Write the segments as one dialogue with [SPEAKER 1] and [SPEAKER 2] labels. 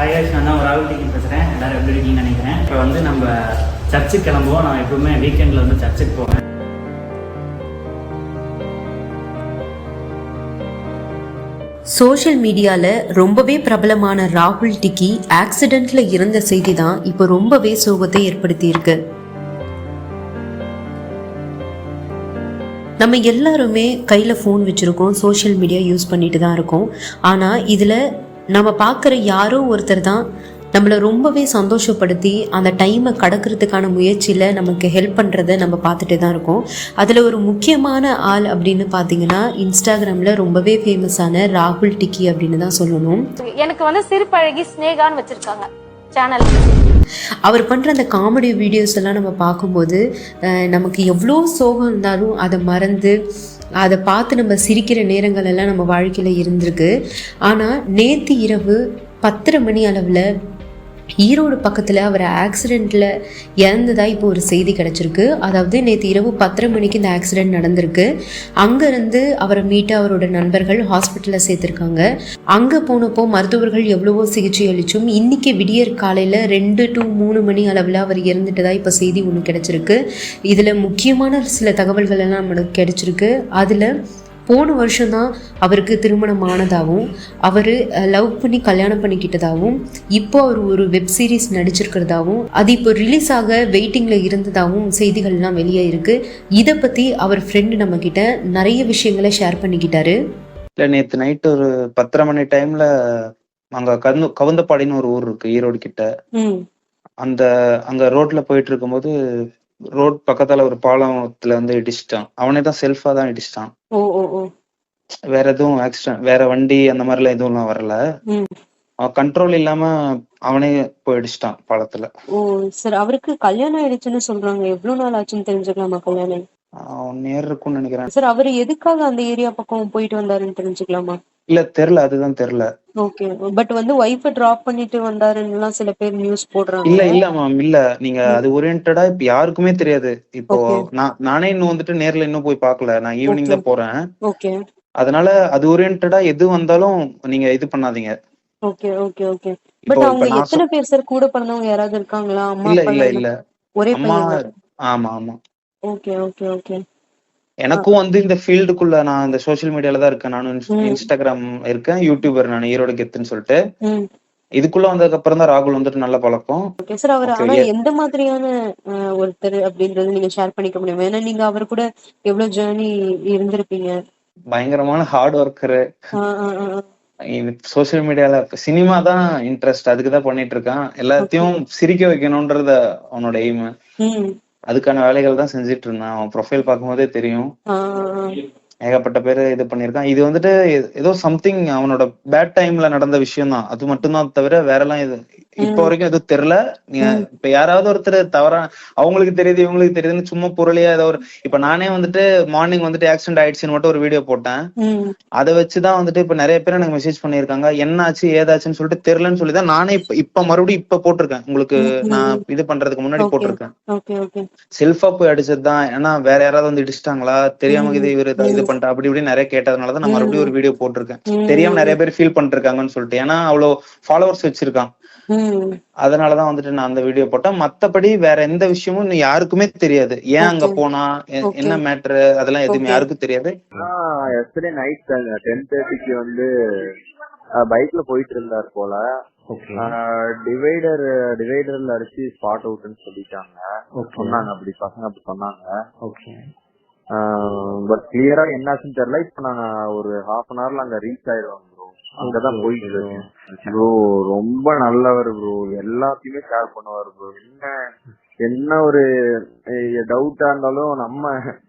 [SPEAKER 1] Hi நான் தான் ராகுல் டிக்கி பேசுகிறேன் எல்லோரும் எப்படி இருக்கீங்கன்னு நினைக்கிறேன். இப்போ வந்து நம்ம சர்ச்சுக்கு கிளம்புவோம். நான் எப்பவுமே வீக்கெண்டில் வந்து சர்ச்சுக்கு போவேன்.
[SPEAKER 2] சோஷியல் மீடியாவில் ரொம்பவே பிரபலமான ராகுல் டிக்கி ஆக்சிடெண்ட்டில் இருந்த செய்தி தான் இப்போ ரொம்பவே சோகத்தை ஏற்படுத்தியிருக்கு. நம்ம எல்லாருமே கையில் ஃபோன் வச்சுருக்கோம். சோஷியல் மீடியா யூஸ் பண்ணிட்டு தான் இருக்கோம். ஆனால் இதில் நம்ம பார்க்குற யாரோ ஒருத்தர் தான் நம்மளை ரொம்பவே சந்தோஷப்படுத்தி அந்த டைமை கடக்கிறதுக்கான முயற்சியில் நமக்கு ஹெல்ப் பண்ணுறத நம்ம பார்த்துட்டு தான் இருக்கோம். அதில் ஒரு முக்கியமான ஆள் அப்படின்னு பார்த்தீங்கன்னா இன்ஸ்டாகிராமில் ரொம்பவே ஃபேமஸான ராகுல் டிக்கி அப்படின்னு தான் சொல்லணும்.
[SPEAKER 3] எனக்கு வந்து சிறுபழகி ஸ்னேகான்னு வச்சிருக்காங்க சேனல்
[SPEAKER 2] அவர் பண்ணுற அந்த காமெடி வீடியோஸ் எல்லாம் நம்ம பார்க்கும்போது நமக்கு எவ்வளோ சோகம் இருந்தாலும் அதை மறந்து அதை பார்த்து நம்ம சிரிக்கிற நேரங்கள் எல்லாம் நம்ம வாழ்க்கையில் இருந்திருக்கு. ஆனால் நேற்று இரவு பத்தரை மணி அளவில் ஈரோடு பக்கத்தில் அவர் ஆக்சிடெண்ட்டில் இறந்ததாக இப்போ ஒரு செய்தி கிடச்சிருக்கு. அதாவது நேற்று இரவு பத்தரை மணிக்கு இந்த ஆக்சிடெண்ட் நடந்திருக்கு. அங்கேருந்து அவரை மீட்டு அவரோட நண்பர்கள் ஹாஸ்பிட்டலில் சேர்த்துருக்காங்க. அங்கே போனப்போ மருத்துவர்கள் எவ்வளவோ சிகிச்சை அளிச்சும் இன்றைக்கி விடியற் காலையில் ரெண்டு டு மூணு மணி அளவில் அவர் இறந்துட்டதாக இப்போ செய்தி ஒன்று கிடச்சிருக்கு. இதில் முக்கியமான சில தகவல்கள் எல்லாம் நம்மளுக்கு கிடச்சிருக்கு. அதில் போன வருஷம்தான் அவருக்கு திருமணம் ஆனதாகவும் அவர் லவ் பண்ணி கல்யாணம் பண்ணிக்கிட்டதாகவும் இப்போ அவர் ஒரு வெப் சீரிஸ் நடிச்சிருக்கிறதாவும் அது இப்போ ரிலீஸ் ஆக வெயிட்டிங்கில் இருந்ததாகவும் செய்திகள்லாம் வெளியே இருக்கு. இதை பற்றி அவர் ஃப்ரெண்டு நம்மக்கிட்ட நிறைய விஷயங்களை ஷேர் பண்ணிக்கிட்டாரு.
[SPEAKER 4] இல்ல நேத்து நைட் ஒரு பத்தரை மணி டைம்ல அங்க கந்து கவுந்தப்பாடின்னு ஒரு ஊர் இருக்கு ஈரோடு கிட்ட. அந்த அங்க ரோட்ல போயிட்டு இருக்கும்போது ரோட் பக்கத்தால ஒரு பாலத்துல வந்து இடிச்சிட்டான். அவனே தான் செல்ஃபா தான் இடிச்சிட்டான். வேற எதுவும் ஆக்சிடென்ட் வேற வண்டி அந்த மாதிரிலாம் எதுவும்லாம் வரல.
[SPEAKER 2] ம்.
[SPEAKER 4] அவன் கண்ட்ரோல் இல்லாம அவனே போய் இடிச்சிட்டான் பாலத்துல.
[SPEAKER 2] ஓ சார் அவருக்கு கல்யாணம் ஆயிடுச்சுன்னு சொல்றாங்க. எவ்வளோ நாள் ஆச்சுன்னு தெரிஞ்சுக்கலாமா கல்யாணம்?
[SPEAKER 4] அவன் நேர் இருக்கும்னு நினைக்கிறேன்.
[SPEAKER 2] சார் அவர் எதுக்காக அந்த ஏரியா பக்கம் போயிட்டு வந்தாருன்னு தெரிஞ்சுக்கலாமா?
[SPEAKER 4] இல்ல தெரியல அதுதான் தெரியல
[SPEAKER 2] ஓகே. பட் வந்து ஒய்ஃபை டிராப் பண்ணிட்டு வந்தாருன்னுலாம் சில பேர் நியூஸ் போடுறாங்க.
[SPEAKER 4] இல்ல இல்ல மேம் இல்ல. நீங்க அது ஓரியன்டா இப்ப யாருக்குமே தெரியாது. இப்போ. நான் நானே இன்னும் வந்துட்டு நேர்ல இன்னும் போய் பார்க்கல நான் ஈவினிங். தான் போறேன்.
[SPEAKER 2] ஓகே.
[SPEAKER 4] அதனால அது ஓரியன்டா எது வந்தாலும் நீங்க இது பண்ணாதீங்க.
[SPEAKER 2] Okay okay okay. பட் அவங்க எத்தனை பேர் சார் கூட பிறந்தவங்க யாராவது இருக்காங்களா? அம்மா
[SPEAKER 4] இல்ல இல்ல இல்ல.
[SPEAKER 2] ஒரே பையன்
[SPEAKER 4] ஆமா ஆமா.
[SPEAKER 2] Okay okay okay.
[SPEAKER 4] எனக்கும் வந்து இந்த ஃபீல்டுக்குள்ள நான் இந்த சோஷியல் மீடியால தான் இருக்கேன். நானும். இன்ஸ்டாகிராம் இருக்கேன் யூடியூபர் நான் ஈரோடு கெத்துன்னு சொல்லிட்டு. இதுக்குள்ள வந்ததுக்கு அப்புறம் தான் ராகுல் வந்துட்டு நல்ல பழக்கம்.
[SPEAKER 2] சார் அவர் ஆனா. எந்த மாதிரியான ஒருத்தர் அப்படின்றது நீங்க ஷேர் பண்ணிக்க முடியும்? ஏன்னா நீங்க அவர் கூட எவ்வளவு ஜேர்னி இருந்திருப்பீங்க?
[SPEAKER 4] பயங்கரமான ஹார்ட் ஒர்க்கரு. சோஷியல் மீடியால சினிமா தான் இன்ட்ரெஸ்ட் அதுக்கு தான் பண்ணிட்டு இருக்கான். எல்லாத்தையும் சிரிக்க வைக்கணும்ன்றத அவனோட எய்ம் அதுக்கான வேலைகள் தான் செஞ்சுட்டு இருந்தான். அவன் ப்ரொஃபைல் பார்க்கும்போதே தெரியும். ஏகப்பட்ட பேர் இது பண்ணிருக்கான் இது வந்துட்டு ஏதோ சம்திங் அவனோட பேட் டைம்ல நடந்த விஷயம் தான் அது மட்டும்தான் தவிர வேற எல்லாம் இது இப்ப வரைக்கும் எதுவும் தெரியல. இப்ப யாராவது ஒருத்தர் தவறா அவங்களுக்கு தெரியுது இவங்களுக்கு தெரியுதுன்னு சும்மா பொருளையா ஏதோ ஒரு இப்ப நானே வந்துட்டு மார்னிங் வந்துட்டு ஆக்சிடென்ட் ஆயிடுச்சுன்னு மட்டும் ஒரு வீடியோ போட்டேன். அதை வச்சுதான் வந்துட்டு இப்ப நிறைய பேர் எனக்கு மெசேஜ் பண்ணிருக்காங்க என்னாச்சு ஏதாச்சுன்னு சொல்லிட்டு தெரியலன்னு சொல்லி தான் நானே இப்ப இப்ப மறுபடியும் இப்ப போட்டிருக்கேன். உங்களுக்கு நான் இது பண்றதுக்கு முன்னாடி. போட்டிருக்கேன். செல்ஃபா போய் அடிச்சது தான் ஏன்னா வேற யாராவது வந்து இடிச்சிட்டாங்களா? தெரியாம இது இவரு இதை இது பண்ணிட்டா அப்படி இப்படி நிறைய கேட்டதுனால தான் நான் மறுபடியும் ஒரு வீடியோ போட்டிருக்கேன். தெரியாம நிறைய பேர் ஃபீல் பண்ணிருக்காங்கன்னு சொல்லிட்டு. ஏன்னா அவ்வளவு ஃபாலோவர்ஸ் வச்சிருக்கான்.
[SPEAKER 2] ம்.
[SPEAKER 4] அதனாலதான் வந்துட்டு நான் அந்த வீடியோ போட்டேன். மத்தபடி வேற எந்த விஷயமும் இன்னும் யாருக்குமே தெரியாது. ஏன் அங்க. போனா. என்ன மேட்ரு அதெல்லாம் எதுவுமே. யாருக்கும் தெரியாது.
[SPEAKER 5] எஸ்டர்டே நைட் தாங்க. டென் தேர்ட்டிக்கு வந்து பைக்ல போயிட்டு இருந்தார் போல. டிவைடர் டிவைடர்ல அடிச்சு ஸ்பாட் அவுட்னு சொல்லிட்டாங்க. சொன்னாங்க அப்படி பசங்க அப்படி சொன்னாங்க.
[SPEAKER 4] ஓகே
[SPEAKER 5] பட் கிளியரா என்னாச்சுன்னு தெரியல. இப்ப நாங்க ஒரு ஹாஃப் அன் ஹவர்ல அங்க ரீச் ஆயிடுவோம் ப்ரோ அங்கதான் போயிட்டு ப்ரோ ரொம்ப நல்லவர் ப்ரோ எல்லாத்தையுமே ஷேர் பண்ணுவார் ப்ரோ என்ன என்ன ஒரு டவுட்டா இருந்தாலும் நம்ம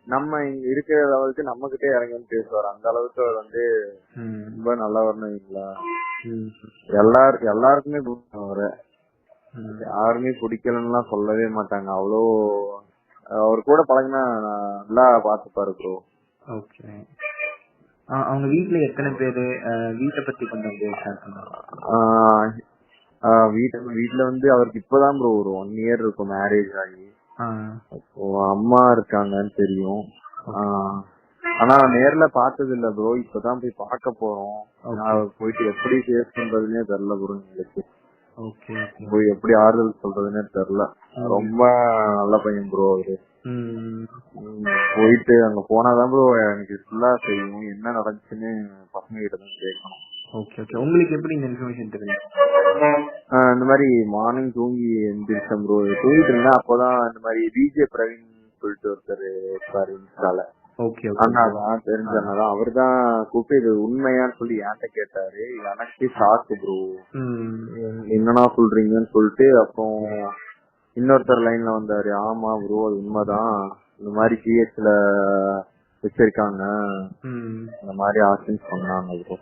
[SPEAKER 5] நம்ம இங்க இருக்கிற அளவுக்கு நம்ம கிட்டே இறங்கி வந்து பேசுவார். அந்த அளவுக்கு அவர் வந்து ரொம்ப நல்லவர்னு வைங்களா எல்லாரு எல்லாருக்குமே பிடிக்கும் அவரை. யாருமே பிடிக்கலன்னுலாம் சொல்லவே மாட்டாங்க. அவ்வளோ அவர் கூட பழகினா நல்லா பார்த்துப்பாரு ப்ரோ
[SPEAKER 6] ஓகே அவங்க வீட்ல எத்தனை பேரு? வீட்டை பத்தி கொஞ்சம் ஷேர் பண்ணுங்க.
[SPEAKER 5] வீட்டு வீட்டுல வந்து அவருக்கு இப்பதான் ப்ரோ ஒரு ஒன் இயர் இருக்கும் மேரேஜ் ஆகி. அம்மா இருக்காங்கன்னு தெரியும். ஆனா நேர்ல பார்த்தது இல்ல ப்ரோ இப்பதான் போய் பார்க்க போறோம். போயிட்டு எப்படி ஃபேஸ் பண்றதுன்னே தெரியல ப்ரோ எங்களுக்கு எப்படி ஆறுதல் சொல்றதுன்னே தெரியல. ரொம்ப நல்ல பையன் ப்ரோ அவரு. போயிட்டு அங்க போனாதான் ப்ரோ எனக்கு ஃபுல்லா தெரியும் என்ன நடந்துச்சுன்னு பசங்க கிட்ட தான் கேட்கணும்
[SPEAKER 6] ஓகே ஓகே உங்களுக்கு எப்படி இந்த இன்ஃபர்மேஷன் தெரியும்
[SPEAKER 5] இந்த மாதிரி மார்னிங் தூங்கி எந்திரிச்சேன் ப்ரோ தூங்கிட்டு இருந்தேன் அப்போதான் இந்த மாதிரி டிஜே பிரவீன் சொல்லிட்டு ஒருத்தர் இருப்பாரு இன்ஸ்டால
[SPEAKER 6] ஓகே ஓகே
[SPEAKER 5] அண்ணாதான் தெரிஞ்ச அண்ணாதான் அவர் தான் கூப்பிட்டு உண்மையான்னு சொல்லி என்கிட்ட கேட்டாரு. எனக்கு ஷாக்கு ப்ரோ என்னன்னா சொல்றீங்கன்னு சொல்லிட்டு அப்புறம் இன்னொருத்தர் லைன்ல வந்தாரு. ஆமா ப்ரோ அது உண்மைதான். இந்த மாதிரி பிஹெச்ல வச்சிருக்காங்க. இந்த மாதிரி ஆப்ஷன்ஸ் பண்ணாங்க ப்ரோ